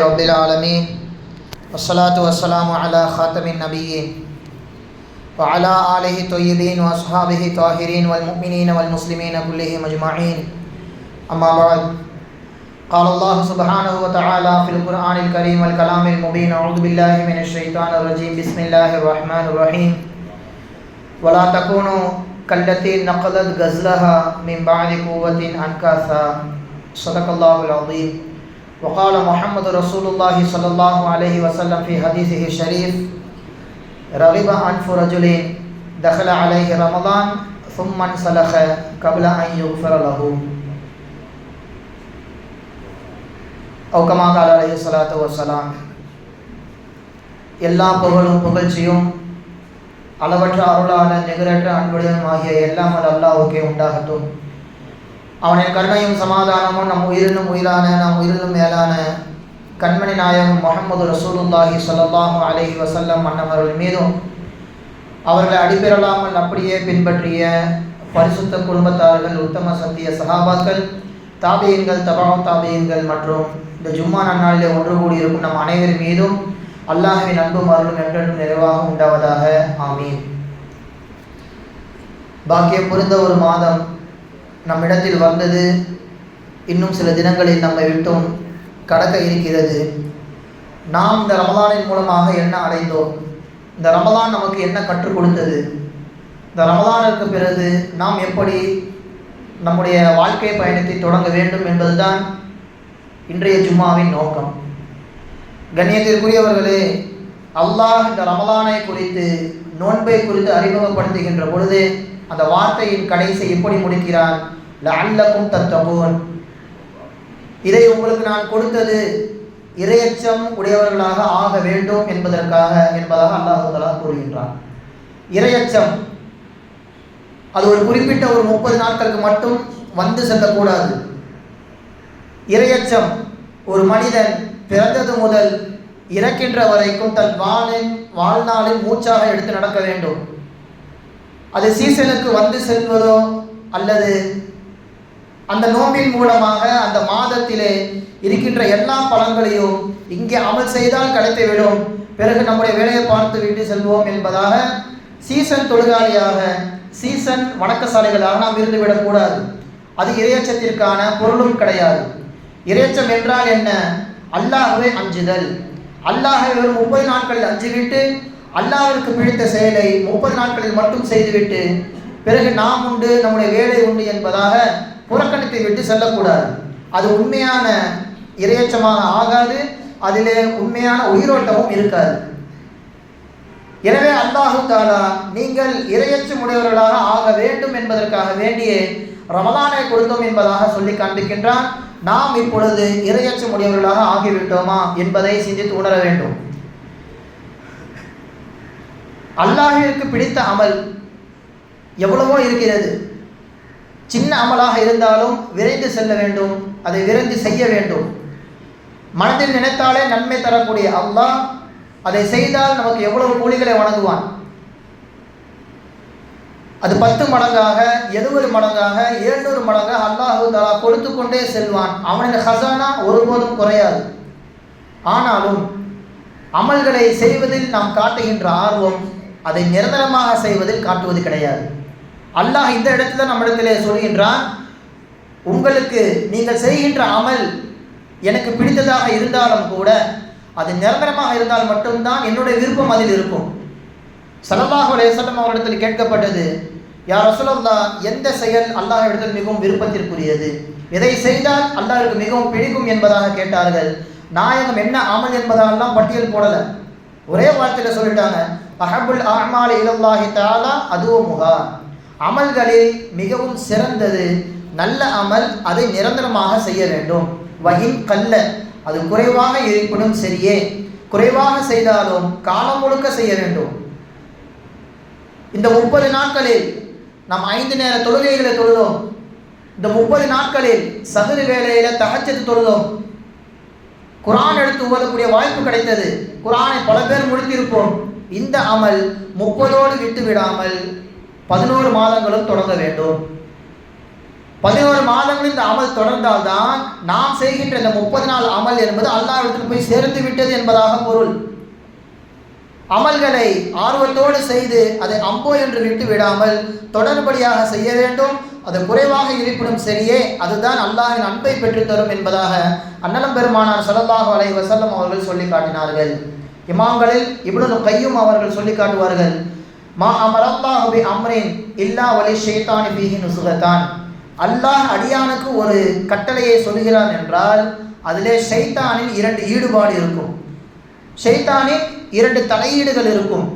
رب العالمین والصلاة والسلام علی خاتم النبیین وعلى آلہ طیبین واصحابہ طاہرین والمؤمنین والمسلمین کلہ مجمعین اما بعد، قال اللہ سبحانہ وتعالی فی القرآن الكریم والکلام المبین، اعوذ باللہ من الشیطان الرجیم، بسم اللہ الرحمن الرحیم. ولا تكونوا کلتی نقلت غزلها من بعد قوة انکاسا. صدق اللہ العظیم. وقال محمد رسول الله صلى الله عليه وسلم في حديثه الشريف رغب أنف رجل دخل عليه رمضان ثم انسلخ قبل أن يغفر له أو كما قال عليه الصلاة والسلام எல்லா புகழும் புகழ்ச்சியும் அளவற்ற அருளான நிகரற்ற அன்புடையும் ஆகிய எல்லாம் அது அல்லாஹுக்கே உண்டாகட்டும் அவனின் கருணையும் சமாதானமும் நம் உயிரினும் உயிரான நம் உயிரினும் மேலான கண்மணி நாயகம் முகமது ரசூலுல்லாஹி ஸல்லல்லாஹு அலஹி வசல்லம் மன்னவர்கள் மீதும் அவர்களை அடிபெறலாமல் அப்படியே பின்பற்றிய பரிசுத்த குடும்பத்தார்கள் உத்தம சத்திய சகாபாக்கள் தாபியன்கள் தபாவ் தாபியன்கள் மற்றும் இந்த ஜும்மா நன்னாளிலே ஒன்று கூடியிருக்கும் நம் அனைவர் மீதும் அல்லாஹின் அன்பும் அருளும் என்றென்றும் நிறைவாக உண்டாவதாக. ஆமீன். பாக்கியம் புரிந்த ஒரு மாதம் நம்மிடத்தில் வந்தது இன்னும் சில தினங்களில் நம்மை விட்டும் கடக்க இருக்கிறது. நாம் இந்த ரமலானின் மூலமாக என்ன அடைந்தோம்? இந்த ரமலான் நமக்கு என்ன கற்றுக் கொடுத்தது? இந்த ரமலானுக்கு பிறகு நாம் எப்படி நம்முடைய வாழ்க்கை பயணத்தை தொடங்க வேண்டும் என்பதுதான் இன்றைய ஜும்மாவின் நோக்கம். கண்ணியத்திற்குரியவர்களே அல்லாஹ் இந்த ரமலானை குறித்து நோன்பை குறித்து அறிமுகப்படுத்துகின்ற பொழுது அந்த வார்த்தையின் கடைசி எப்படி முடிக்கிறார் லஅல்லக்கும் தத்தகூன். இதை உங்களுக்கு நான் கொடுத்தது இரையச்சம் உடையவர்களாக ஆக வேண்டும் என்பதற்காக என்பதாக அல்லாஹு கூறுகின்றார் இரையச்சம் அது ஒரு குறிப்பிட்ட ஒரு முப்பது நாட்களுக்கு மட்டும் வந்து செல்லக்கூடாது. இரையச்சம் ஒரு மனிதன் பிறந்தது முதல் இறக்கின்ற வரைக்கும் தன் வாழின் வாழ்நாளில் மூச்சாக எடுத்து நடக்க வேண்டும். அது சீசனுக்கு வந்து செல்வதோ அல்லது அந்த நோம்பின் மூலமாக அந்த மாதத்திலே இருக்கின்ற எல்லா பழங்களையும் இங்கே அமல் செய்தால் கிடைத்துவிடும் பிறகு நம்முடைய வேலையை பார்த்து விட்டு செல்வோம் என்பதாக சீசன் தொழிலாளியாக சீசன் வணக்கசாலைகளாக நாம் இருந்துவிடக்கூடாது அது இறையச்சத்திற்கான பொருளும் கிடையாது. இறைச்சம் என்றால் என்ன? அல்லாகவே அஞ்சுதல். அல்லாஹ் வெறும் முப்பது நாட்களில் அஞ்சுவிட்டு அல்லாஹிற்கு பிடித்த செயலை முப்பது நாட்களில் மட்டும் செய்துவிட்டு பிறகு நாம் உண்டு நம்முடைய வேலை உண்டு என்பதாக புறக்கணித்து விட்டு செல்லக்கூடாது. அது உண்மையான இரையச்சமாக ஆகாது அதிலே உண்மையான உயிரோட்டமும் இருக்காது. எனவே அல்லாஹு தாலா நீங்கள் இரையச்சம் உடையவர்களாக ஆக வேண்டும் என்பதற்காக வேண்டியே ரமலானை கொடுத்தோம் என்பதாக சொல்லி காண்பிக்கின்றான். நாம் இப்பொழுது இரையச்சம் உடையவர்களாக ஆகிவிட்டோமா என்பதை சிந்தித்து உணர வேண்டும். அல்லாஹிற்கு பிடித்த அமல் எவ்வளவோ இருக்கிறது. சின்ன அமலாக இருந்தாலும் விரைந்து செல்ல வேண்டும் அதை விரைந்து செய்ய வேண்டும். மனதில் நினைத்தாலே நன்மை தரக்கூடிய அல்லாஹ் அதை செய்தால் நமக்கு எவ்வளவு கூலிகளை வழங்குவான்? அது பத்து மடங்காக எழுபது மடங்காக எழுநூறு மடங்காக அல்லாஹு தலா கொடுத்து கொண்டே செல்வான். அவனின் ஹசானா ஒருபோதும் குறையாது. ஆனாலும் அமல்களை செய்வதில் நாம் காட்டுகின்ற ஆர்வம் அதை நிரந்தரமாக செய்வதில் காட்டுவது கிடையாது. அல்லாஹ் இந்த இடத்துல நம்மிடத்திலே சொல்கின்றான் உங்களுக்கு நீங்கள் செய்கின்ற அமல் எனக்கு பிடித்ததாக இருந்தாலும் கூட அது நிரந்தரமாக இருந்தால் மட்டும்தான் என்னுடைய விருப்பம் அதில் இருக்கும். சலல்லாஹ் அலேசல்லம் அவரிடத்தில் கேட்கப்பட்டது யார் ரசூலல்லா எந்த செயல் அல்லாஹ் இடத்தில் மிகவும் விருப்பத்திற்குரியது? எதை செய்தால் அல்லாஹிற்கு மிகவும் பிடிக்கும் என்பதாக கேட்டார்கள். நாயகம் என்ன அமல் என்பதாலெல்லாம் பட்டியல் போடலை. ஒரே வார்த்தையில் சொல்லிட்டாங்க அஹபுல் அஹ்மால் இலல்லாஹி தாலா அதுவும் முகா. அமல்களில் மிகவும் சிறந்தது நல்ல அமல் அதை நிரந்தரமாக செய்ய வேண்டும். வகின் கல்ல அது குறைவாக இருப்பினும் சரியே. குறைவாக செய்தாலும் காலம் முழுக்க செய்ய வேண்டும். இந்த முப்பது நாட்களில் நாம் ஐந்து நேர தொழுகைகளை தொழுதோம். இந்த முப்பது நாட்களில் சதுர வேலையில தகச்சது தொழுதோம். குரான் எடுத்து ஓதக்கூடிய வாய்ப்பு கிடைத்தது. குரானை பல பேர் முடித்திருப்போம். இந்த அமல் முப்பதோடு விட்டு விடாமல் பதினோரு மாதங்களும் தொடங்க வேண்டும். பதினோரு மாதங்கள் இந்த அமல் தொடர்ந்தால்தான் நாம் செய்கின்ற இந்த முப்பது நாள் அமல் என்பது அல்லாவிடத்தில் போய் சேர்ந்து விட்டது என்பதாக பொருள். அமல்களை ஆர்வத்தோடு செய்து அதை அம்போ என்று விட்டு விடாமல் தொடர்படியாக செய்ய வேண்டும். அது குறைவாக இருப்பினும் சரியே அதுதான் அல்லாஹின் அன்பை பெற்றுத்தரும் என்பதாக அன்னலம் பெருமானார் ஸல்லல்லாஹு அலை வசல்லம் அவர்கள் சொல்லி காட்டினார்கள். இமாம்களில் இவ்வளவு கையும் அவர்கள் சொல்லி காட்டுவார்கள் மா அமரல்லாஹு பி அம்ரின் இல்லா வலி ஷைத்தானி ஃபீஹி நுசுகத்தான். அல்லாஹ் அடியானுக்கு ஒரு கட்டளையை சொல்கிறான் என்றால் அதிலே ஷைத்தானின் இரண்டு ஈடுபாடு இருக்கும். ஷைத்தானின் இரண்டு தலையீடுகள் இருக்கும்.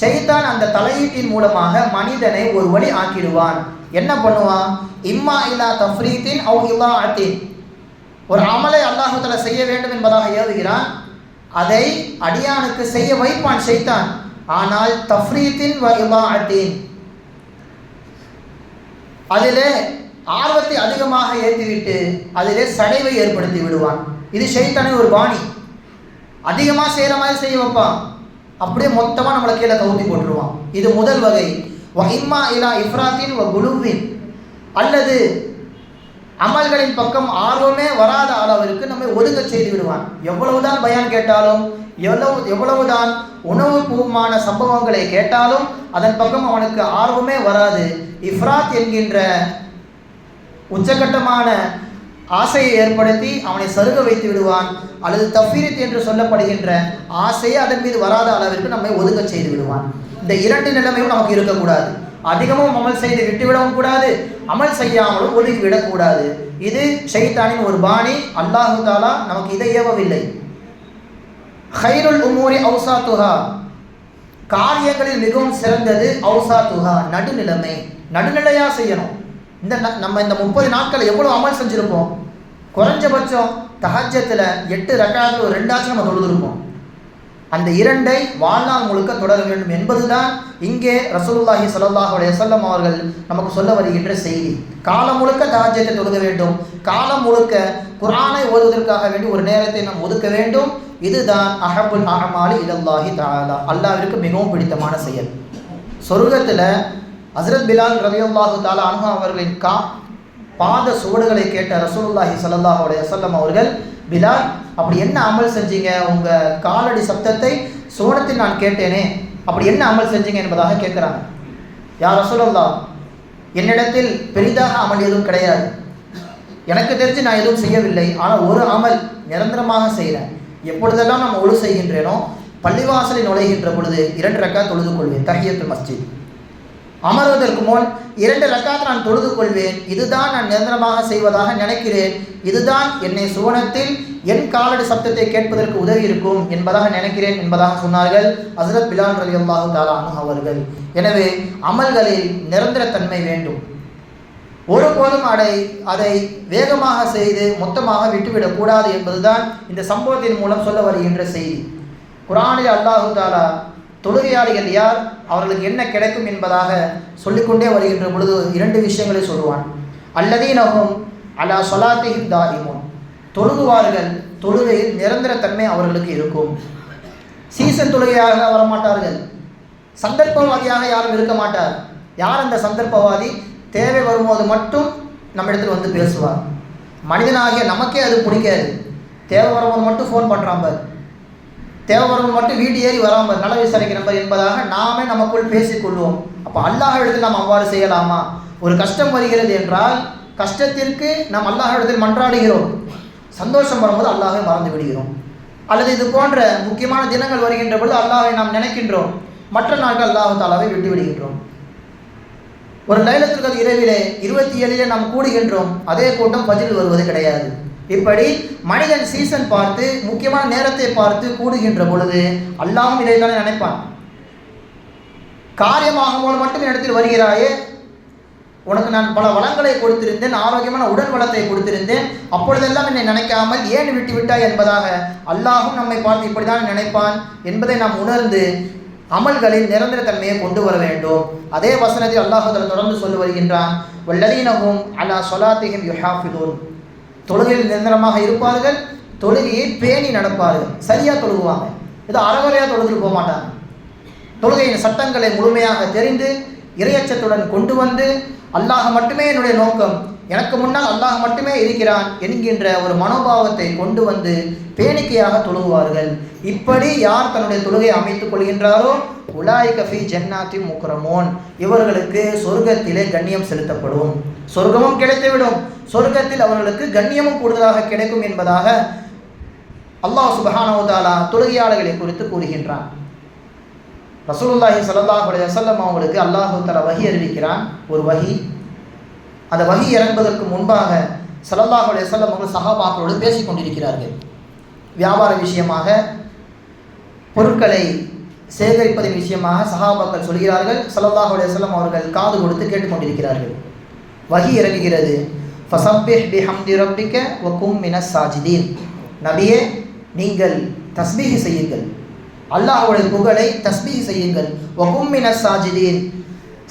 ஷைத்தான் அந்த தலையீட்டின் மூலமாக மனிதனை ஒரு வழி ஆக்கிடுவான். என்ன பண்ணுவான்? இம்மா இல்லா தஃப்ரீத்தின் அவ் இல்லா அத்தின் ஒரு அமலை அல்லாஹுத்தல செய்ய வேண்டும் என்பதாக ஏவுகிறான் அதை அடியானுக்கு செய்ய வைப்பான் செய்தான் ஆனால் தஃப்ரீத்தின் வ இல்லா அதிலே ஆர்வத்தை அதிகமாக ஏற்றிவிட்டு அதிலே சடைவை ஏற்படுத்தி விடுவான். இது ஷைத்தானின் ஒரு பாணி. அதிகமாக செய்கிற மாதிரி செய்ய வைப்பான். அப்படியே மொத்தமாக நம்மளை கீழே கவுத்தி போட்டுருவான். இது முதல் வகை. வஹிம்மா இலா இஃப்ராத்தின் வ குலுவின் அல்லது அமல்களின் பக்கம் ஆர்வமே வராத அளவிற்கு நம்மை ஒதுங்க செய்து விடுவான். எவ்வளவுதான் பயான் கேட்டாலும் எவ்வளவு எவ்வளவுதான் உணவு பூர்வமான சம்பவங்களை கேட்டாலும் அதன் பக்கம் அவனுக்கு ஆர்வமே வராது. இஃப்ராத் என்கின்ற உச்சகட்டமான ஆசையை ஏற்படுத்தி அவனை சருக வைத்து விடுவான். அல்லது தஃபீரித் என்று சொல்லப்படுகின்ற ஆசையை அதன் மீது வராத அளவிற்கு நம்மை ஒதுங்க செய்து விடுவான். இந்த இரண்டு நிலைமையும் நமக்கு இருக்கக்கூடாது. அதிகமும் அமல் செய்து விட்டுவிடவும் கூடாது. அமல் செய்யாமலும் ஒதுக்கி விடக்கூடாது இது ஷைத்தானின் ஒரு பாணி. அல்லாஹு தாலா நமக்கு இதை ஏவவில்லை. ஹைருல் உமூரி அவுசா துஹா காரியங்களில் மிகவும் சிறந்தது அவுசா துஹா நடுநிலைமை. நடுநிலையா செய்யணும். இந்த நம்ம இந்த முப்பது நாட்கள் எவ்வளோ அமல் செஞ்சுருப்போம்? குறைஞ்சபட்சம் தகஜத்தில் எட்டு ரக்காவது ஒரு ரெண்டாச்சும் நம்ம தொழுதுருப்போம். அந்த இரண்டை வாழ்நாள் முழுக்க தொடர வேண்டும் என்பதுதான் இங்கே ரசூலுல்லாஹி சல்லாஹ் அலைஹி அவர்கள் நமக்கு சொல்ல வருகின்ற செய்தி. காலம் முழுக்க தாஜ்யத்தை தொழுக வேண்டும். காலம் முழுக்க குரானை ஓதுவதற்காக வேண்டி ஒரு நேரத்தை நாம் ஒதுக்க வேண்டும். இதுதான் அஹபுல் அஹமாலி இலல்லாஹி தாலா அல்லாவிற்கு மிகவும் பிடித்தமான செயல். சொர்க்கத்தில் ஹஸ்ரத் பிலால் ரலியல்லாஹு தாலா அனுகா அவர்களின் கா பாத சுவடுகளை கேட்ட ரசூலுல்லாஹி சல்லாஹ் அலைஹி அவர்கள் பிலால் அப்படி என்ன அமல் செஞ்சீங்க? உங்கள் காலடி சப்தத்தை சுவனத்தில் நான் கேட்டேனே. அப்படி என்ன அமல் செஞ்சீங்க என்பதாக கேட்குறாங்க. யார் ரசூலுல்லா என்னிடத்தில் பெரிதாக அமல் எதுவும் கிடையாது. எனக்கு தெரிஞ்சு நான் எதுவும் செய்யவில்லை. ஆனால் ஒரு அமல் நிரந்தரமாக செய்கிறேன் எப்பொழுதெல்லாம் நான் ஒழு செய்கின்றேனோ பள்ளிவாசலை நுழைகின்ற பொழுது இரண்டு ரக்கா தொழுது கொள்வேன். தஹியத்துல் மஸ்ஜித். அமர்வதற்கு முன் இரண்டு ரக்காத் நான் தொழுது கொள்வேன். இதுதான் நான் நிரந்தரமாக செய்வதாக நினைக்கிறேன். இதுதான் என்னை சுவனத்தில் என் காலடி சப்தத்தை கேட்பதற்கு உதவி இருக்கும் என்பதாக நினைக்கிறேன் என்பதாக சொன்னார்கள் ஹசரத் பிலான் அலி அல்லாஹு தாலா அவர்கள். எனவே அமல்களில் நிரந்தரத்தன்மை வேண்டும். ஒருபோதும் அதை அதை வேகமாக செய்து மொத்தமாக விட்டுவிடக்கூடாது என்பதுதான் இந்த சம்பவத்தின் மூலம் சொல்ல வருகின்ற செய்தி. குரானில் அல்லாஹு தாலா தொழுகையாளிகள் யார் அவர்களுக்கு என்ன கிடைக்கும் என்பதாக சொல்லிக்கொண்டே வருகின்ற பொழுது இரண்டு விஷயங்களை சொல்லுவான். அல்லதீனகும் அல்லா சொலாத்திஹிம் தாரிமோன் தொழுகுவார்கள். தொழுகையில் நிரந்தரத்தன்மை அவர்களுக்கு இருக்கும். சீசன் தொழுகையாக வரமாட்டார்கள். சந்தர்ப்பவாதியாக யாரும் இருக்க மாட்டார். யார் அந்த சந்தர்ப்பவாதி? தேவை வரும்போது மட்டும் நம்மிடத்தில் வந்து பேசுவார். மனிதனாகிய நமக்கே அது பிடிக்காது. தேவை வரும்போது மட்டும் ஃபோன் பண்ணுறான் பார். தேவை வரும்போது மட்டும் வீடு ஏறி வராமல் நல விசாரிக்க நம்பர் என்பதாக நாமே நமக்குள் பேசிக்கொள்வோம் அப்போ அல்லாஹ் இடத்தில் நாம் அவ்வாறு செய்யலாமா? ஒரு கஷ்டம் வருகிறது என்றால் கஷ்டத்திற்கு நாம் அல்லாஹ் இடத்தில் மன்றாடுகிறோம். சந்தோஷம் வரும்போது அல்லாஹை மறந்து விடுகிறோம். அல்லது இது போன்ற முக்கியமான தினங்கள் வருகின்ற பொழுது அல்லாவை நாம் நினைக்கின்றோம். மற்ற நாட்கள் அல்லாஹ் தாலாவை விட்டு விடுகின்றோம். ஒரு லைலத்திற்கு இரவிலே இருபத்தி ஏழிலே நாம் கூடுகின்றோம். அதே கூட்டம் பதில் வருவது கிடையாது. இப்படி மனிதன் சீசன் பார்த்து முக்கியமான நேரத்தை பார்த்து கூடுகின்ற பொழுது அல்லாவும் இதை தானே நினைப்பான். காரியமாகும் போது மட்டும் இடத்தில் வருகிறாயே உனக்கு நான் பல வளங்களை கொடுத்திருந்தேன் ஆரோக்கியமான உடல் வளத்தை கொடுத்திருந்தேன். அப்பொழுதெல்லாம் என்னை நினைக்காமல் ஏன் விட்டு விட்டாய் என்பதாக அல்லாஹும் நம்மை பார்த்து இப்படிதான் நினைப்பான் என்பதை நாம் உணர்ந்து அமல்களில் நிரந்தர தன்மையை கொண்டு வர வேண்டும். அதே வசனத்தில் அல்லாஹுதல் தொடர்ந்து சொல்லி வருகின்றான். வல்லதீனகும் அல்லா சொலாத்திகம் யுஹாஃபிதூன். தொழுகையில் நிரந்தரமாக இருப்பார்கள் தொழுகையை பேணி நடப்பார்கள். சரியாக தொழுகுவாங்க. இது அறகுறையாக தொழுதுட்டு போக மாட்டாங்க. தொழுகையின் சட்டங்களை முழுமையாக தெரிந்து இரையச்சத்துடன் கொண்டு வந்து அல்லாஹ் மட்டுமே என்னுடைய நோக்கம். எனக்கு முன்னால் அல்லாஹ் மட்டுமே இருக்கிறான் என்கின்ற ஒரு மனோபாவத்தை கொண்டு வந்து பேணிக்கையாக தொழுகுவார்கள். இப்படி யார் தன்னுடைய தொழுகையை அமைத்துக் கொள்கின்றாரோ? உலாய் கஃபி ஜன்னாத்தி முக்ரமோன். இவர்களுக்கு சொர்க்கத்திலே கண்ணியம் செலுத்தப்படும். சொர்க்கமும் கிடைத்துவிடும். சொர்க்கத்தில் அவர்களுக்கு கண்ணியமும் கூடுதலாக கிடைக்கும் என்பதாக அல்லாஹ் சுபஹானவதாலா தொழுகையாளர்களை குறித்து கூறுகின்றான். ரசூலுல்லாஹி ஸல்லல்லாஹு அலைஹி வஸல்லம் அவங்களுக்கு அல்லாஹு தலா வகி அறிவிக்கிறான் ஒரு வகி அந்த வகி இறங்குவதற்கு முன்பாக ஸல்லல்லாஹு அலைஹி வஸல்லம் அவர்கள் சகாபாக்களோடு பேசி கொண்டிருக்கிறார்கள். வியாபார விஷயமாக பொருட்களை சேகரிப்பதன் விஷயமாக சஹாபாக்கள் சொல்கிறார்கள். ஸல்லல்லாஹு அலைஹி வஸல்லம் அவர்கள் காது கொடுத்து கேட்டுக்கொண்டிருக்கிறார்கள் வகி இறங்குகிறது. ஃபசப்பிஹ் பிஹம்தி ரப்பிக்க வக்கும் மினஸ் சாஜிதீன். நபியே நீங்கள் தஸ்பீஹ் செய்யுங்கள். அல்லாஹுடைய புகழை தஸ்பீஹ் செய்யுங்கள். வகும் சாஜிதீன்.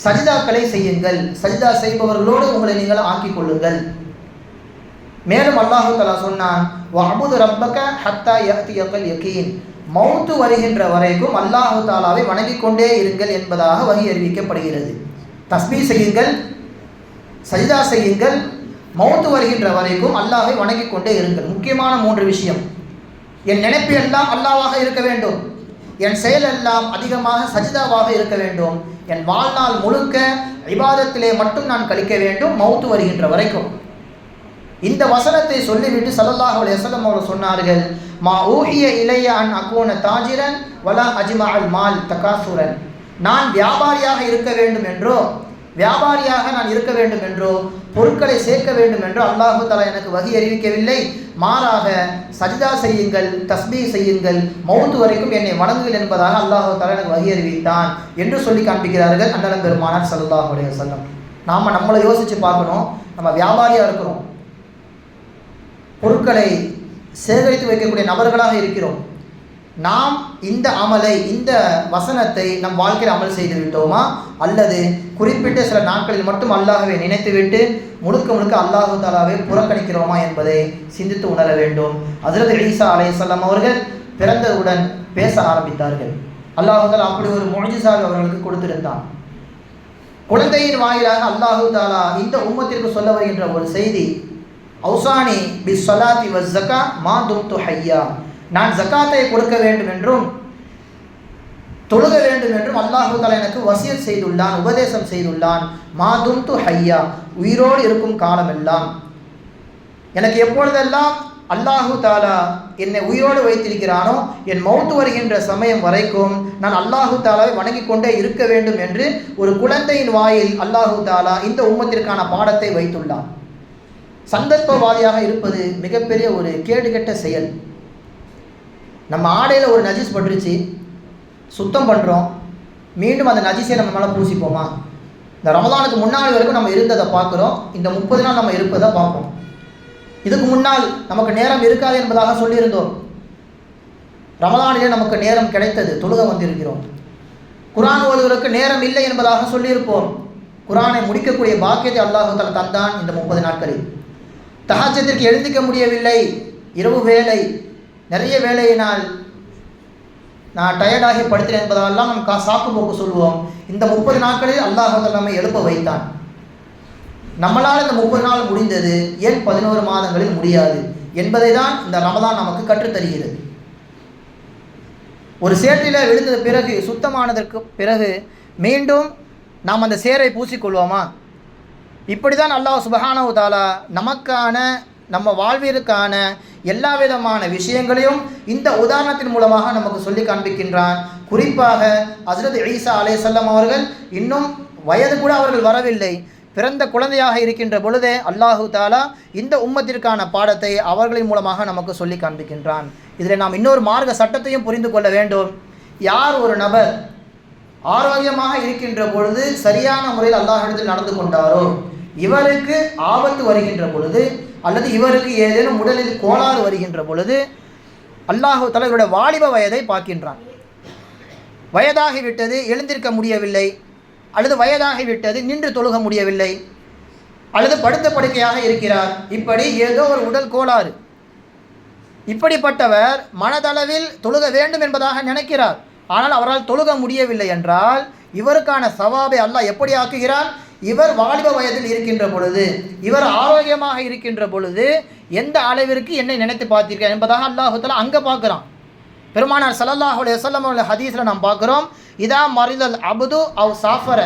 சஜிதாக்களை செய்யுங்கள். சஜிதா செய்பவர்களோடு உங்களை நீங்கள் ஆக்கிக் கொள்ளுங்கள். மேலும் அல்லாஹு தலா சொன்னான் வஅபுது ரப்பக ஹத்தா யஅதியகல் யகீன். மௌத்து வருகின்ற வரைக்கும் அல்லாஹு தாலாவை வணங்கிக் கொண்டே இருங்கள் என்பதாக வகி அறிவிக்கப்படுகிறது. தஸ்பீ செய்யுங்கள் சஜிதா செய்யுங்கள் மௌத்து வருகின்ற வரைக்கும் அல்லாஹை வணங்கிக் கொண்டே இருங்கள். முக்கியமான மூன்று விஷயம். என் நினைப்பு எல்லாம் அல்லாவாக இருக்க வேண்டும். என் செயலெல்லாம் அதிகமாக சஜிதாவாக இருக்க வேண்டும். என் வாழ்நாள் முழுக்க விவாதத்திலே மட்டும் நான் கழிக்க வேண்டும் மௌத்து வருகின்ற வரைக்கும். இந்த வசனத்தை சொல்லிவிட்டு ஸல்லல்லாஹு அலைஹி அவர்கள் சொன்னார்கள் மா ஊகிய இளைய அன் அக்கோன தாஜிரன் வலா அஜ்மா அல் மால் தகாசுரன். நான் வியாபாரியாக இருக்க வேண்டும் என்றோ வியாபாரியாக நான் இருக்க வேண்டும் என்றோ பொருட்களை சேர்க்க வேண்டும் என்றோ அல்லாஹு தலா எனக்கு வகி அறிவிக்கவில்லை. மாறாக சஜிதா செய்யுங்கள் தஸ்பீ செய்யுங்கள் மௌத்து வரைக்கும் என்னை வணங்குங்கள் என்பதாக அல்லாஹு தலா எனக்கு வகி அறிவித்தான் என்று சொல்லி காண்பிக்கிறார்கள் அண்ணலம் பெருமானார் ஸல்லல்லாஹு அலைஹி செல்லம் நாம் நம்மளை யோசித்து பார்க்கணும். நம்ம வியாபாரியாக இருக்கிறோம். பொருட்களை சேகரித்து வைக்கக்கூடிய நபர்களாக இருக்கிறோம். நாம் இந்த அமலை இந்த வசனத்தை நம் வாழ்க்கையில் அமல் செய்து விட்டோமா? அல்லது குறிப்பிட்ட சில நாட்களில் மட்டும் அல்லாஹ்வை நினைத்துவிட்டு முழுக்க முழுக்க அல்லாஹு தாலாவை புறக்கணிக்கிறோமா என்பதை சிந்தித்து உணர வேண்டும். அதிரது ஈசா அலைஹிஸ்ஸலாம் அவர்கள் பிறந்தவுடன் பேச ஆரம்பித்தார்கள். அல்லாஹு தாலா அப்படி ஒரு மொழிசாவை அவர்களுக்கு கொடுத்திருந்தான். குழந்தையின் வாயிலாக அல்லாஹு தாலா இந்த உம்மத்திற்கு சொல்ல வருகின்ற ஒரு செய்தி அவுசானி பி சொலாத்தி வ ஜக்கா மா தும்து ஹையா நான் ஜக்காத்தை கொடுக்க வேண்டும் என்றும் தொழுக வேண்டும் என்றும் அல்லாஹு தலா எனக்கு வசியத் செய்துள்ளான் உபதேசம் செய்துள்ளான். மாதும் து ஹையா உயிரோடு இருக்கும் காலமெல்லாம் எனக்கு எப்பொழுதெல்லாம் அல்லாஹு தாலா என்னை உயிரோடு வைத்திருக்கிறானோ என் மௌத்து வருகின்ற சமயம் வரைக்கும் நான் அல்லாஹு தாலாவை வணங்கிக் கொண்டே இருக்க வேண்டும் என்று ஒரு குழந்தையின் வாயில் அல்லாஹு தாலா இந்த உம்மத்திற்கான பாடத்தை வைத்துள்ளான். சந்தர்ப்பவாதியாக இருப்பது மிகப்பெரிய ஒரு கேடுகெட்ட செயல். நம்ம ஆடையில் ஒரு நஜீஸ் பட்டுருச்சு சுத்தம் பண்ணுறோம் மீண்டும் அந்த நஜீஸை நம்ம மேலே பூசிப்போமா? இந்த ரமதானுக்கு முன்னாள் வரைக்கும் நம்ம இருந்ததை பார்க்குறோம். இந்த முப்பது நாள் நம்ம இருப்பதை பார்ப்போம். இதுக்கு முன்னால் நமக்கு நேரம் இருக்காது என்பதாக சொல்லியிருந்தோம். ரமதானிலே நமக்கு நேரம் கிடைத்தது தொழுக வந்திருக்கிறோம். குரான் ஓதுவதற்கு நேரம் இல்லை என்பதாக சொல்லியிருப்போம். குரானை முடிக்கக்கூடிய பாக்கியத்தை அல்லாஹு தந்தான் இந்த முப்பது நாட்களில். தஹஜத்திற்கு எழுந்திக்க முடியவில்லை. இரவு வேலை நிறைய வேலையினால் நான் டயர்டாகி படுத்தேன் என்பதாலெல்லாம் நம் கா சாக்கு போக்கு சொல்லுவோம் இந்த முப்பது நாட்களில் அல்லாஹ் நம்மை எழுப்ப வைத்தான். நம்மளால் இந்த முப்பது நாள் முடிந்தது. ஏன் பதினோரு மாதங்களில் முடியாது? என்பதை தான் இந்த ரமதான் நமக்கு கற்றுத்தருகிறது ஒரு சேற்றில் விழுந்தது பிறகு சுத்தமானதற்கு பிறகு மீண்டும் நாம் அந்த சேரை பூசிக்கொள்வோமா இப்படி தான் அல்லாஹ் சுபஹானவு தாலா நமக்கான நம்ம வாழ்விற்கான எல்லா விதமான விஷயங்களையும் இந்த உதாரணத்தின் மூலமாக நமக்கு சொல்லி காண்பிக்கின்றான். குறிப்பாக ஹஸ்ரத் ஈசா செல்லம் அவர்கள் இன்னும் வயது கூட அவர்கள் வரவில்லை. பிறந்த குழந்தையாக இருக்கின்ற பொழுதே அல்லாஹு தாலா இந்த உம்மத்திற்கான பாடத்தை அவர்களின் மூலமாக நமக்கு சொல்லி காண்பிக்கின்றான். இதில் நாம் இன்னொரு மார்க்க சட்டத்தையும் புரிந்து கொள்ள வேண்டும். யார் ஒரு நபர் ஆரோக்கியமாக இருக்கின்ற பொழுது சரியான முறையில் அல்லாஹிடத்தில் நடந்து கொண்டாரோ இவருக்கு ஆபத்து வருகின்ற பொழுது அல்லது இவருக்கு ஏதேனும் உடலில் கோளாறு வருகின்ற பொழுது அல்லாஹு தஆலா இவருடைய வாலிப வயதை பார்க்கின்றான். வயதாகிவிட்டது எழுந்திருக்க முடியவில்லை அல்லது வயதாகிவிட்டது நின்று தொழுக முடியவில்லை அல்லது படுத்த படுக்கையாக இருக்கிறார். இப்படி ஏதோ ஒரு உடல் கோளாறு. இப்படிப்பட்டவர் மனதளவில் தொழுக வேண்டும் என்பதாக நினைக்கிறார். ஆனால் அவரால் தொழுக முடியவில்லை என்றால் இவருக்கான சவாபை அல்லாஹ் எப்படி ஆக்குகிறான் இவர் வாலிப வயதில் இருக்கின்ற பொழுது இவர் ஆரோக்கியமாக இருக்கின்ற பொழுது எந்த அளவிற்கு என்னை நினைத்து பார்த்தீர்கள் என்பதாக அல்லாஹுத்தலா அங்கே பார்க்குறான். பெருமானார் ஸல்லல்லாஹு அலைஹி ஹதீஸில் நாம் பார்க்குறோம் இதா மரிதல் அபுது அவ் சாஃபர.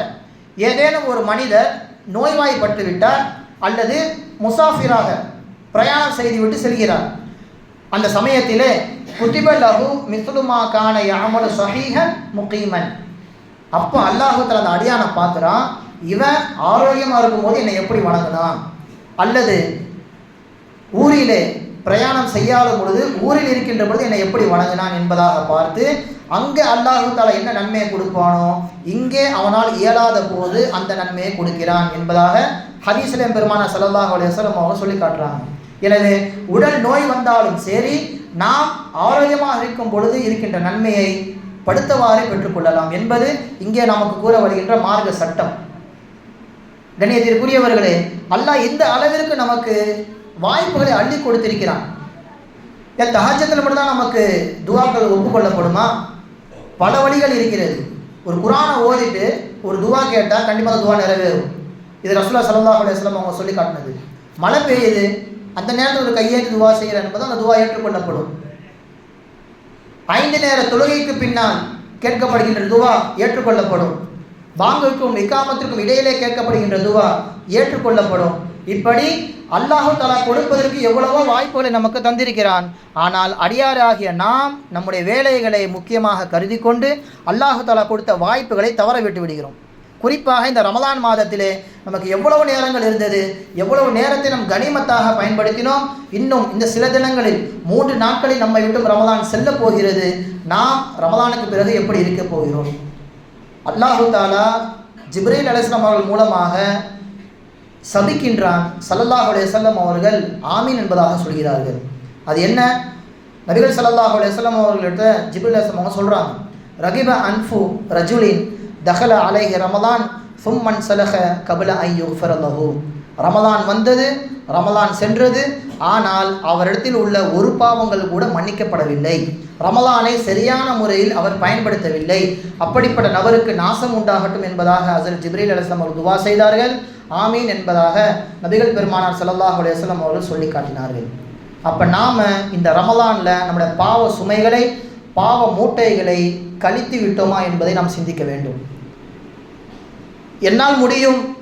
ஏதேனும் ஒரு மனிதர் நோய்வாய்ப்பட்டு விட்டார் அல்லது முசாஃபிராக பிரயாணம் செய்துவிட்டு செல்கிறார். அந்த சமயத்திலே குத்திப லஹு மிசுலுமா கான யாமல் சஹீஹன் முகீமன். அப்போ அல்லாஹுத்தல அந்த அடியானை பார்க்குறான் இவன் ஆரோக்கியமாக இருக்கும்போது என்னை எப்படி வணங்கினான் அல்லது ஊரிலே பிரயாணம் செய்யாத பொழுது ஊரில் இருக்கின்ற பொழுது என்னை எப்படி வணங்கினான் என்பதாக பார்த்து அங்கே அல்லாஹு தாலா என்ன நன்மையை கொடுப்பானோ இங்கே அவனால் இயலாத போது அந்த நன்மையை கொடுக்கிறான் என்பதாக ஹதீஸ்லேம் பெருமான செலவாக அலைஹி அவங்க சொல்லி காட்டுறாங்க. எனவே உடல் நோய் வந்தாலும் சரி நாம் ஆரோக்கியமாக இருக்கும் பொழுது இருக்கின்ற நன்மையை படுத்தவாறே பெற்றுக்கொள்ளலாம் என்பது இங்கே நமக்கு கூற வருகின்ற மார்க்க சட்டம். கணியத்திற்குரியவர்களே அல்லாஹ் இந்த அளவிற்கு நமக்கு வாய்ப்புகளை அள்ளி கொடுத்திருக்கிறான். என் தகாஜத்தில் மட்டும்தான் நமக்கு துவாக்கள் ஒப்புக்கொள்ளப்படுமா? பல வழிகள் இருக்கிறது. ஒரு குரானை ஓதிட்டு ஒரு துவா கேட்டால் கண்டிப்பாக துவா நிறைவேறும். இது ரசூலா சல்லா அலைஹி வஸல்லம் அவங்க சொல்லி காட்டினது. மழை பெய்யுது அந்த நேரத்தில் ஒரு கையேற்று துவா செய்கிறேன் என்பது அந்த துவா ஏற்றுக்கொள்ளப்படும். ஐந்து நேர தொழுகைக்கு பின்னால் கேட்கப்படுகின்ற துவா ஏற்றுக்கொள்ளப்படும். பாங்குக்கும் இக்காமத்திற்கும் இடையிலே கேட்கப்படுகின்ற துவா ஏற்றுக்கொள்ளப்படும். இப்படி அல்லாஹு தலா கொடுப்பதற்கு எவ்வளவோ வாய்ப்புகளை நமக்கு தந்திருக்கிறான். ஆனால் அடியாராகிய நாம் நம்முடைய வேலைகளை முக்கியமாக கருதி கொண்டு அல்லாஹு தலா கொடுத்த வாய்ப்புகளை தவற விட்டு விடுகிறோம். குறிப்பாக இந்த ரமலான் மாதத்திலே நமக்கு எவ்வளவு நேரங்கள் இருந்தது எவ்வளவு நேரத்தை நம் கனிமத்தாக பயன்படுத்தினோம். இன்னும் இந்த சில தினங்களில் மூன்று நாட்களில் நம்மை விட்டும் ரமலான் செல்ல போகிறது. நாம் ரமலானுக்கு பிறகு எப்படி இருக்க போகிறோம்? அல்லாஹு தாலா ஜிப்ரீல் அலிஸ்லாம் அவர்கள் மூலமாக சபிக்கின்றான். சல்லல்லாஹு செல்லம் அவர்கள் ஆமீன் என்பதாக சொல்கிறார்கள். அது என்ன? நபிகள் சல்லல்லாஹுலே செல்லம் வஸல்லம் அவர்கள்ட்ட ஜிப்ரீல் அலிஸ்லாம் அவங்க சொல்கிறாங்க ரகிப அன்ஃபு ரஜுலின் தஹல அலைஹி ரமதான் சும்மன் சலஹ கபில ஐயோ ஃபரலஹூ ரமலான் வந்தது ரமலான் சென்றது. ஆனால் அவரிடத்தில் உள்ள ஒரு பாவங்கள் கூட மன்னிக்கப்படவில்லை. ரமலானை சரியான முறையில் அவர் பயன்படுத்தவில்லை. அப்படிப்பட்ட நபருக்கு நாசம் உண்டாகட்டும் என்பதாக ஹசரத் ஜிப்ரீல் அலிஸ்லாம் அவர் துவா செய்தார்கள். ஆமீன் என்பதாக நபிகள் பெருமானார் சல்லாஹ் அலைஹி அவர்கள் சொல்லி காட்டினார்கள் அப்போ நாம் இந்த ரமலானில் நம்முடைய பாவ சுமைகளை பாவ மூட்டைகளை கழித்து விட்டோமா என்பதை நாம் சிந்திக்க வேண்டும். என்னால் முடியும்.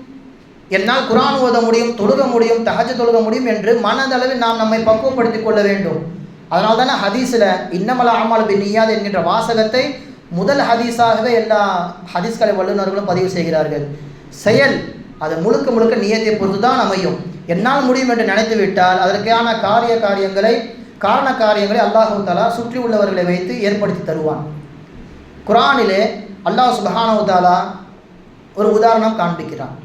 என்னால் குரான் ஓத முடியும் தொழுக முடியும் தகஜ தொழுக முடியும் என்று மனதளவில் நாம் நம்மை பக்குவப்படுத்திக் கொள்ள வேண்டும். அதனால் தானே ஹதீஸில் இன்னமல ஆமால் பின் நியாது என்கின்ற வாசகத்தை முதல் ஹதீஸாகவே எல்லா ஹதீஸ்களை வல்லுநர்களும் பதிவு செய்கிறார்கள். செயல் அது முழுக்க முழுக்க நியத்தை பொறுத்து தான் அமையும். என்னால் முடியும் என்று நினைத்து விட்டால் அதற்கான காரிய காரியங்களை காரண காரியங்களை அல்லாஹு தாலா சுற்றி உள்ளவர்களை வைத்து ஏற்படுத்தி தருவான். குரானிலே அல்லாஹ் சுபஹானு தாலா ஒரு உதாரணம் காண்பிக்கிறான்.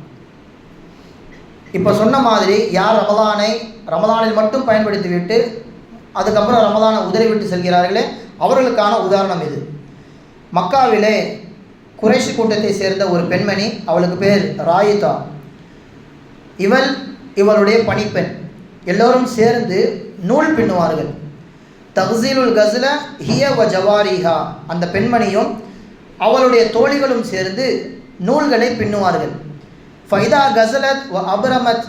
இப்போ சொன்ன மாதிரி யார் ரமதானை ரமதானில் மட்டும் பயன்படுத்திவிட்டு அதுக்கப்புறம் ரமதானை உதறிவிட்டு செல்கிறார்களே அவர்களுக்கான உதாரணம் இது. மக்காவிலே குறைஷி கூட்டத்தை சேர்ந்த ஒரு பெண்மணி அவளுக்கு பேர் ராயிதா. இவள் இவளுடைய பணிப்பெண். எல்லோரும் சேர்ந்து நூல் பின்னுவார்கள். தஹசீலுல் கஸ்ல ஹிய வ ஜவாரிஹா. அந்த பெண்மணியும் அவளுடைய தோழிகளும் சேர்ந்து நூல்களை பின்னுவார்கள். ஃபைதா கசலத் அபரமத்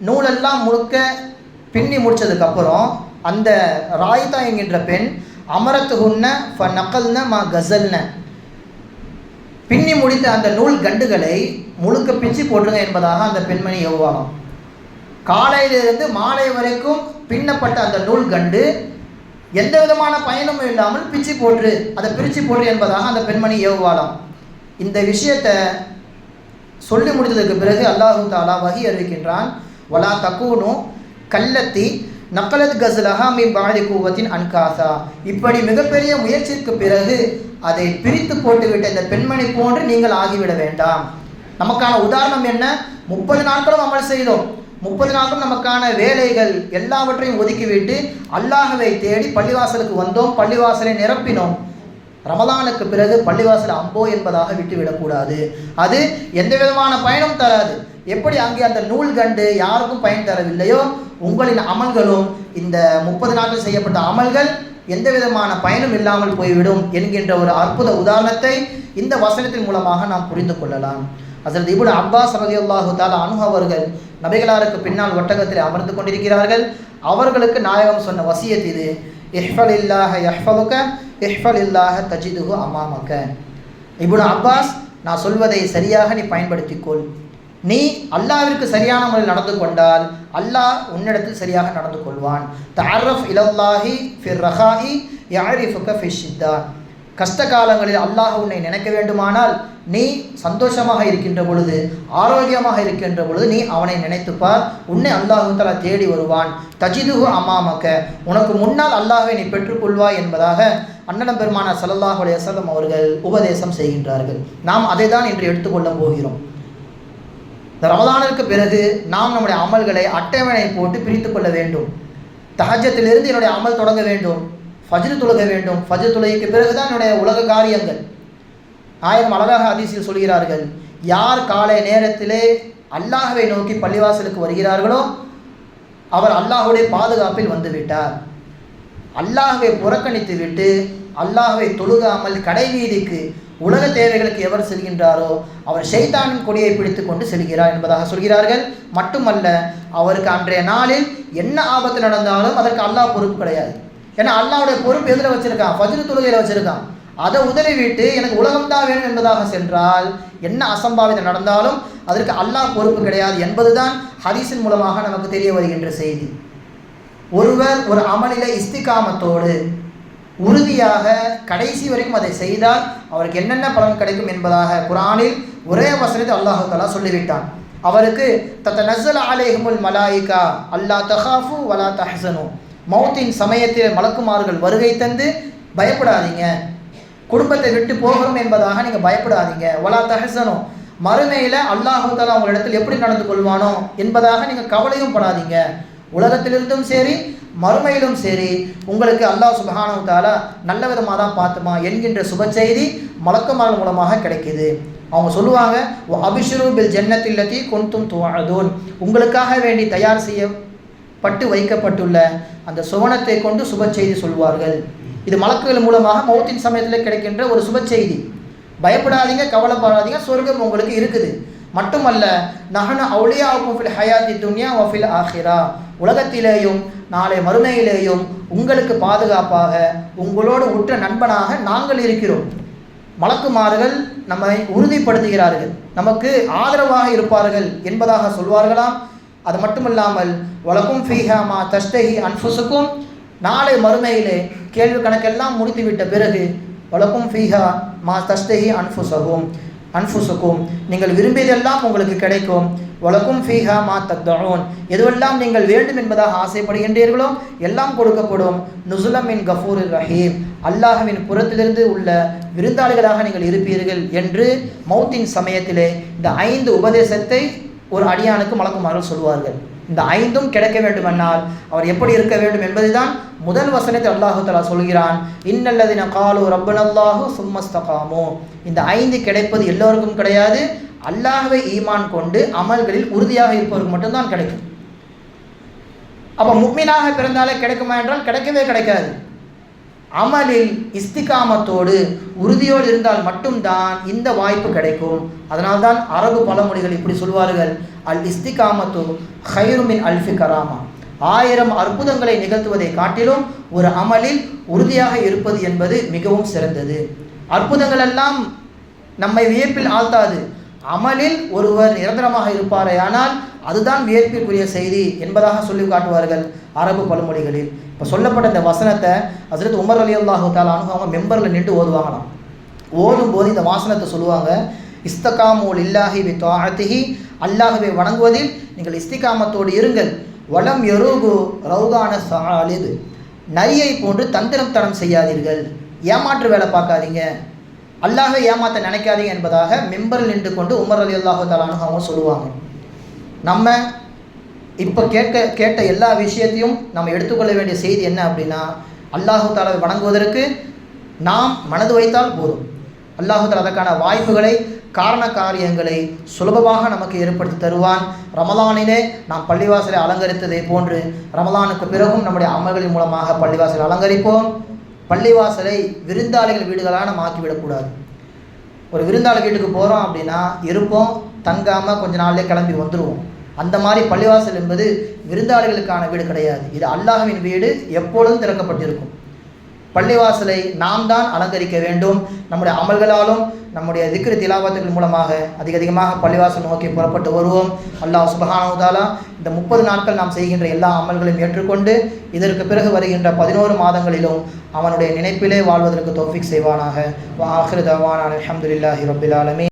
நூலெல்லாம் முழுக்க பின்னி முடிச்சதுக்கப்புறம் அந்த ராயிதா என்கின்ற பெண் அமரத்து ஹுன்ன ஃப நக்கல்ன மா கசல்ன. பின்னி முடித்த அந்த நூல் கண்டுகளை முழுக்க பிச்சு போடுங்க என்பதாக அந்த பெண்மணி எவ்வாறாம் காலையிலிருந்து மாலை வரைக்கும் பின்னப்பட்ட அந்த நூல் கண்டு எந்த விதமான பயனும் இல்லாமல் பிச்சு போட்டு அதை பிரித்து போடு என்பதாக அந்த பெண்மணி ஏவுவாளாம் இந்த விஷயத்தை சொல்லி முடித்ததுக்கு பிறகு அல்லாஹு தாலா வகி அறிவிக்கின்றான். வலா தக்கூனு கல்லத்தி நக்கலத் கசலஹா மீ பாதி கூவத்தின் அன்காசா. இப்படி மிகப்பெரிய முயற்சிக்கு பிறகு அதை பிரித்து போட்டுவிட்ட இந்த பெண்மணி போன்று நீங்கள் ஆகிவிட வேண்டாம். நமக்கான உதாரணம் என்ன? முப்பது நாட்களும் அமல் செய்தோம். முப்பது நாட்களும் நமக்கான வேலைகள் எல்லாவற்றையும் ஒதுக்கிவிட்டு அல்லாஹவை தேடி பள்ளிவாசலுக்கு வந்தோம். பள்ளிவாசலை நிரப்பினோம். ரமலானுக்கு பிறகு பள்ளிவாசல் அம்போ என்பதாக விட்டுவிடக்கூடாது. அது எந்த விதமான பயனும் தராது. எப்படி அங்கே அந்த நூல் கண்டு யாருக்கும் பயன் தரவில்லையோ உங்களின் அமல்களும் இந்த முப்பது நாட்கள் செய்யப்பட்ட அமல்கள் எந்த விதமான பயனும் இல்லாமல் போய்விடும் என்கின்ற ஒரு அற்புத உதாரணத்தை இந்த வசனத்தின் மூலமாக நாம் புரிந்து கொள்ளலாம். ஹசரத் இபுன் அப்பாஸ் ரலியல்லாஹு தாலா தால அவர்கள் நபிகளாருக்கு பின்னால் ஒட்டகத்தில் அமர்ந்து கொண்டிருக்கிறார்கள். அவர்களுக்கு நாயகம் சொன்ன வசியத் இது. இஹ்ஃபல் இல்லாஹ யஹ்ஃபலுக்க இஹ்ஃபல் இல்லாஹ தஜிதுஹு அமாமக்க. இபுன் அப்பாஸ் நான் சொல்வதை சரியாக நீ பயன்படுத்திக்கொள். நீ அல்லாவிற்கு சரியான முறையில் நடந்து கொண்டால் அல்லாஹ் உன்னிடத்தில் சரியாக நடந்து கொள்வான். தாரஃப் இலல்லாஹி ஃபிர் ரஹாஹி யஅரிஃபுக ஃபிஷித்தா கஷ்ட காலங்களில் அல்லாஹ் உன்னை நினைக்க வேண்டுமானால் நீ சந்தோஷமாக இருக்கின்ற பொழுது ஆரோக்கியமாக இருக்கின்ற பொழுது நீ அவனை நினைத்துப்பார். உன்னை அல்லாஹு தலா தேடி வருவான். தஜிதுகு அம்மாமக்க உனக்கு முன்னால் அல்லாஹை நீ பெற்றுக்கொள்வாய் என்பதாக அண்ணலம் பெருமான சல்லல்லாஹு அலைஹி அவர்கள் உபதேசம் செய்கின்றார்கள். நாம் அதை தான் இன்று எடுத்துக்கொள்ளப் போகிறோம். இந்த ரமதானிற்கு பிறகு நாம் நம்முடைய அமல்களை அட்டவணை போட்டு பிரித்து கொள்ள வேண்டும். தஹஜத்திலிருந்து என்னுடைய அமல் தொடங்க வேண்டும். ஃபஜ்ரு தொழுக வேண்டும். ஃபஜ்ரு தொழுகைக்கு பிறகு தான் என்னுடைய உலக காரியங்கள். ஆயிரம் அழகாக அதிசயில் சொல்கிறார்கள். யார் காலை நேரத்திலே அல்லாஹவை நோக்கி பள்ளிவாசலுக்கு வருகிறார்களோ அவர் அல்லாஹுடைய பாதுகாப்பில் வந்துவிட்டார் அல்லாஹுவை புறக்கணித்து விட்டு அல்லாஹுவை தொழுகாமல் கடைவீதிக்கு உலக தேவைகளுக்கு எவர் செல்கின்றாரோ அவர் ஷைத்தானின் கொடியை பிடித்து கொண்டு செல்கிறார் என்பதாக சொல்கிறார்கள். மட்டுமல்ல அவருக்கு அன்றைய நாளில் என்ன ஆபத்து நடந்தாலும் அதற்கு அல்லாஹ் பொறுப்பு கிடையாது. ஏன்னா அல்லாவுடைய பொறுப்பு எதில் வச்சிருக்கான்? ஃபஜ்ரு தொழுகையில் வச்சிருக்கான். அதை உதறிவிட்டு எனக்கு உலகம்தான் வேணும் என்பதாக சென்றால் என்ன அசம்பாவிதம் நடந்தாலும் அதற்கு அல்லாஹ் பொறுப்பு கிடையாது என்பதுதான் ஹதீஸின் மூலமாக நமக்கு தெரிய வருகின்ற செய்தி. ஒருவர் ஒரு அமலில இஸ்திகாமத்தோடு உறுதியாக கடைசி வரைக்கும் அதை செய்தால் அவருக்கு என்னென்ன பலன் கிடைக்கும் என்பதாக குரானில் ஒரே வசனத்தை அல்லாஹு தலா சொல்லிவிட்டான். அவருக்கு தத்த நசல் அலேஹமுல் மலாயிகா அல்லா தஹாஃபு வலா தஹசனு. மௌத்தின் சமயத்தில் மலக்குமார்கள் வருகை தந்து பயப்படாதீங்க. குடும்பத்தை விட்டு போகிறோம் என்பதாக நீங்கள் பயப்படாதீங்க. வலா தஹசனு. மறுமையில் அல்லாஹு தாலா உங்களிடத்தில் எப்படி நடந்து கொள்வானோ என்பதாக நீங்கள் கவலையும் படாதீங்க. உலகத்திலிருந்தும் சரி மறுமையிலும் சரி. உங்களுக்கு அல்லாஹ் சுபஹானு தாலா நல்ல விதமாக தான் பார்த்துமா என்கின்ற சுப செய்தி மலக்குமார்கள் மூலமாக கிடைக்கிது. அவங்க சொல்லுவாங்க அபிஷரு பில் ஜன்னத்தில்லத்தி கொன்தும் துவாதூன் உங்களுக்காக வேண்டி தயார் செய்யப்பட்டு வைக்கப்பட்டுள்ள அந்த சுவனத்தை கொண்டு சுப செய்தி சொல்வார்கள். இது மலக்குகள் மூலமாக மௌத்தின் சமயத்தில் கிடைக்கின்ற ஒரு சுப செய்தி. பயப்படாதீங்க கவலைப்படாதீங்க சொர்க்கம் உங்களுக்கு இருக்குது. மட்டுமல்ல நகன அவுளியாவுக்கும் ஃபில் ஹயாத்தி துன்யா வஃபில் ஆஹிரா உலகத்திலேயும் நாளை மறுமையிலேயும் உங்களுக்கு பாதுகாப்பாக உங்களோடு உற்ற நண்பனாக நாங்கள் இருக்கிறோம். மலக்குமார்கள் நம்மை உறுதிப்படுத்துகிறார்கள். நமக்கு ஆதரவாக இருப்பார்கள் என்பதாக சொல்வார்களாம். அது மட்டுமல்லாமல் வழக்கும் ஃபீஹாமா தஷ்டஹி அன்ஃபுசுக்கும். நாளை மறுமையிலே கேள்வி கணக்கெல்லாம் முடித்துவிட்ட பிறகு வழக்கும் ஃபீஹா மா தஷ்டஹி அன்ஃபுசகும் அன்புசுக்கும். நீங்கள் விரும்பியதெல்லாம் உங்களுக்கு கிடைக்கும். வழக்கும் ஃபீஹா மா தத்தோன் எதுவெல்லாம் நீங்கள் வேண்டும் என்பதாக ஆசைப்படுகின்றீர்களோ எல்லாம் கொடுக்கப்படும். நுசுலமின் கஃபூர் ரஹீம். அல்லாஹவின் புறத்திலிருந்து உள்ள விருந்தாளிகளாக நீங்கள் இருப்பீர்கள் என்று மௌத்தின் சமயத்திலே இந்த ஐந்து உபதேசத்தை ஒரு அடியானுக்கு மலக்குமாறு சொல்வார்கள் இந்த ஐந்தும் கிடைக்க வேண்டுமென்றால் அவர் எப்படி இருக்க வேண்டும் என்பதுதான் முதல் வசனத்தை அல்லாஹு தலா சொல்கிறான். இன்னல்லதின காலு ரப்பனல்லாஹு சும்மஸ்தகாமோ. இந்த ஐந்து கிடைப்பது எல்லோருக்கும் கிடையாது. அல்லாஹை ஈமான் கொண்டு அமல்களில் உறுதியாக இருப்பவருக்கு மட்டும்தான் கிடைக்கும். அப்போ முக்மீனாக பிறந்தாலே கிடைக்குமா என்றால் கிடைக்கவே கிடைக்காது. அமலில் இஸ்திகாமத்தோடு உறுதியோடு இருந்தால் மட்டும்தான் இந்த வாய்ப்பு கிடைக்கும். அதனால்தான் அரபு பழமொழிகள் இப்படி சொல்வார்கள். அல் இஸ்திகாமத்து ஹைருமின் அல்ஃபி கராமா. ஆயிரம் அற்புதங்களை நிகழ்த்துவதை காட்டிலும் ஒரு அமலில் உறுதியாக இருப்பது என்பது மிகவும் சிறந்தது. அற்புதங்கள் எல்லாம் நம்மை வியப்பில் ஆழ்த்தாது. அமலில் ஒருவர் நிரந்தரமாக இருப்பாரே ஆனால் அதுதான் வியப்பிற்குரிய செய்தி என்பதாக சொல்லி காட்டுவார்கள் அரபு பழமொழிகளில். இப்போ சொல்லப்பட்ட இந்த வசனத்தை ஹசரத் உமர் அலி அல்லாஹு தாலானு அவங்க மெம்பரில் நின்று ஓதுவாங்களாம். ஓதும்போது இந்த வாசனத்தை சொல்லுவாங்க இஸ்தகாமோல் இல்லாஹி வி தாத்திஹி அல்லாஹுவை வணங்குவதில் நீங்கள் இஸ்திகாமத்தோடு இருங்கள். வளம் எருகு ரவுகான சாலிது. நரியை போன்று தந்திரம் தனம் செய்யாதீர்கள். ஏமாற்று வேலை பார்க்காதீங்க. அல்லாஹை ஏமாற்ற நினைக்காதீங்க என்பதாக மெம்பரில் நின்று கொண்டு உமர் அலி அல்லாஹு தாலானு அவங்க சொல்லுவாங்க. நம்ம இப்போ கேட்க கேட்ட எல்லா விஷயத்தையும் நம்ம எடுத்துக்கொள்ள வேண்டிய செய்தி என்ன அப்படின்னா அல்லாஹு தாலாவை வணங்குவதற்கு நாம் மனது வைத்தால் போதும். அல்லாஹு தாலா அதற்கான வாய்ப்புகளை காரண காரியங்களை சுலபமாக நமக்கு ஏற்படுத்தி தருவான். ரமலானிலே நாம் பள்ளிவாசலை அலங்கரித்ததை போன்று ரமலானுக்கு பிறகும் நம்முடைய அமல்களின் மூலமாக பள்ளிவாசலை அலங்கரிப்போம். பள்ளிவாசலை விருந்தாளிகள் வீடுகளாக நம்ம ஆக்கிவிடக்கூடாது. ஒரு விருந்தாளி வீட்டுக்கு போகிறோம் அப்படின்னா இருப்போம் தங்காமல் கொஞ்ச நாள்லேயே கிளம்பி வந்துடுவோம் அந்த மாதிரி பள்ளிவாசல் என்பது விருந்தாளிகளுக்கான வீடு கிடையாது. இது அல்லாஹவின் வீடு எப்பொழுதும் திறக்கப்பட்டிருக்கும். பள்ளிவாசலை நாம் தான் அலங்கரிக்க வேண்டும். நம்முடைய அமல்களாலும் நம்முடைய திக்ரு திலாபத்துகள் மூலமாக அதிக அதிகமாக பள்ளிவாசல் நோக்கி புறப்பட்டு வருவோம். அல்லாஹ் சுபஹானவுதாலா இந்த முப்பது நாட்கள் நாம் செய்கின்ற எல்லா அமல்களையும் ஏற்றுக்கொண்டு இதற்கு பிறகு வருகின்ற பதினோரு மாதங்களிலும் அவனுடைய நினைப்பிலே வாழ்வதற்கு தோஃபிக் செய்வானாக. வா தவான் அலமதுல்லாஹி ரபில் ஆலமி